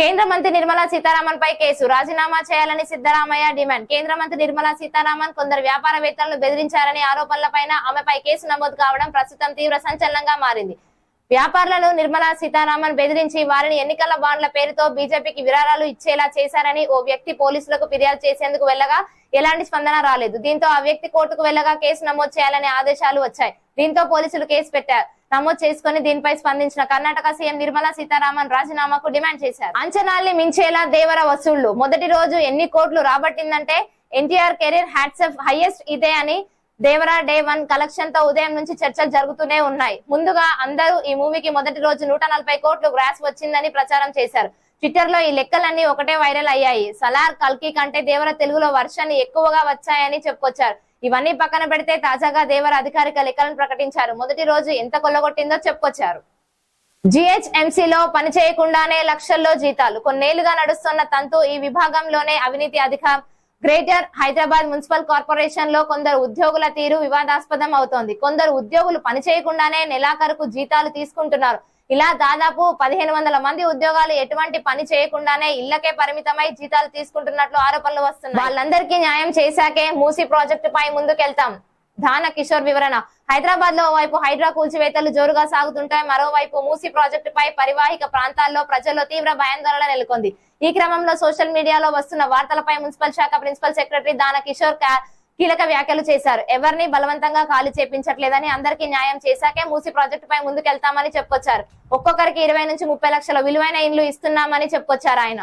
కేంద్ర మంత్రి నిర్మలా సీతారామన్ పై కేసు. రాజీనామా చేయాలని సిద్దరామయ్య డిమాండ్. కేంద్ర మంత్రి నిర్మలా సీతారామన్ కొందరు వ్యాపారవేత్తలను బెదిరించారనే ఆరోపణలపైన ఆమెపై కేసు నమోదు కావడం ప్రస్తుతం తీవ్ర సంచలనంగా మారింది. వ్యాపారులను నిర్మలా సీతారామన్ బెదిరించి వారిని ఎన్నికల బాండ్ల పేరుతో బీజేపీకి విరాళాలు ఇచ్చేలా చేశారని ఓ వ్యక్తి పోలీసులకు ఫిర్యాదు చేసేందుకు వెళ్ళగా ఎలాంటి స్పందన రాలేదు. దీంతో ఆ వ్యక్తి కోర్టుకు వెళ్ళగా కేసు నమోదు చేయాలనే ఆదేశాలు వచ్చాయి. దీంతో పోలీసులు కేసు పెట్టారు. నమోదు చేసుకుని దీనిపై స్పందించిన కర్ణాటక సీఎం నిర్మలా సీతారామన్ రాజీనామాకు డిమాండ్ చేశారు. అంచనాల్ని మించేలా దేవర వసూళ్ళు. మొదటి రోజు ఎన్ని కోట్లు రాబట్టిందంటే ఎన్టీఆర్ కెరీర్ హ్యాట్సెఫ్ హైయెస్ట్ ఇదే అని దేవరా డే వన్ కలెక్షన్తో ఉదయం నుంచి చర్చలు జరుగుతూనే ఉన్నాయి. ముందుగా అందరూ ఈ మూవీకి మొదటి రోజు నూట నలభై కోట్లు గ్రాస్ వచ్చిందని ప్రచారం చేశారు. ట్విట్టర్లో ఈ లెక్కలన్నీ ఒకటే వైరల్ అయ్యాయి. సలార్ కల్కి కంటే దేవర తెలుగులో వర్షన్ ఎక్కువగా వచ్చాయని చెప్పుకొచ్చారు. ఇవన్నీ పక్కన పెడితే తాజాగా దేవర అధికారిక లెక్కలను ప్రకటించారు. మొదటి రోజు ఎంత కొల్లగొట్టిందో చెప్పుకొచ్చారు. జిహెచ్ఎంసీలో పనిచేయకుండానే లక్షల్లో జీతాలు. కొన్నేళ్ళుగా నడుస్తున్న తంతు ఈ విభాగంలోనే అవినీతి అధికారం గ్రేటర్ హైదరాబాద్ మున్సిపల్ కార్పొరేషన్లో కొందరు ఉద్యోగుల తీరు వివాదాస్పదం అవుతోంది. కొందరు ఉద్యోగులు పని చేయకుండానే నెలాఖరుకు జీతాలు తీసుకుంటున్నారు. ఇలా దాదాపు పదిహేను వందల మంది ఉద్యోగాలు ఎటువంటి పని చేయకుండానే ఇళ్ళకే పరిమితమై జీతాలు తీసుకుంటున్నట్లు ఆరోపణలు వస్తున్నాయి. వాళ్ళందరికీ న్యాయం చేశాకే మూసి ప్రాజెక్టు పై ముందుకెళ్తాం. దాన కిషోర్ వివరణ. హైదరాబాద్లో ఓవైపు హైడ్రా కూల్చివేతలు జోరుగా సాగుతుంటాయి. మరోవైపు మూసి ప్రాజెక్టు పై పరివాహిక ప్రాంతాల్లో ప్రజల్లో తీవ్ర భయాందోళన నెలకొంది. ఈ క్రమంలో సోషల్ మీడియాలో వస్తున్న వార్తలపై మున్సిపల్ శాఖ ప్రిన్సిపల్ సెక్రటరీ దాన కిషోర్ కీలక వ్యాఖ్యలు చేశారు. ఎవరిని బలవంతంగా ఖాళీ చేపించట్లేదని అందరికీ న్యాయం చేశాకే మూసి ప్రాజెక్టు పై ముందుకెళ్తామని చెప్పొచ్చారు ఒక్కొక్కరికి ఇరవై నుంచి ముప్పై లక్షల విలువైన ఇండ్లు ఇస్తున్నామని చెప్పుకొచ్చారు ఆయన.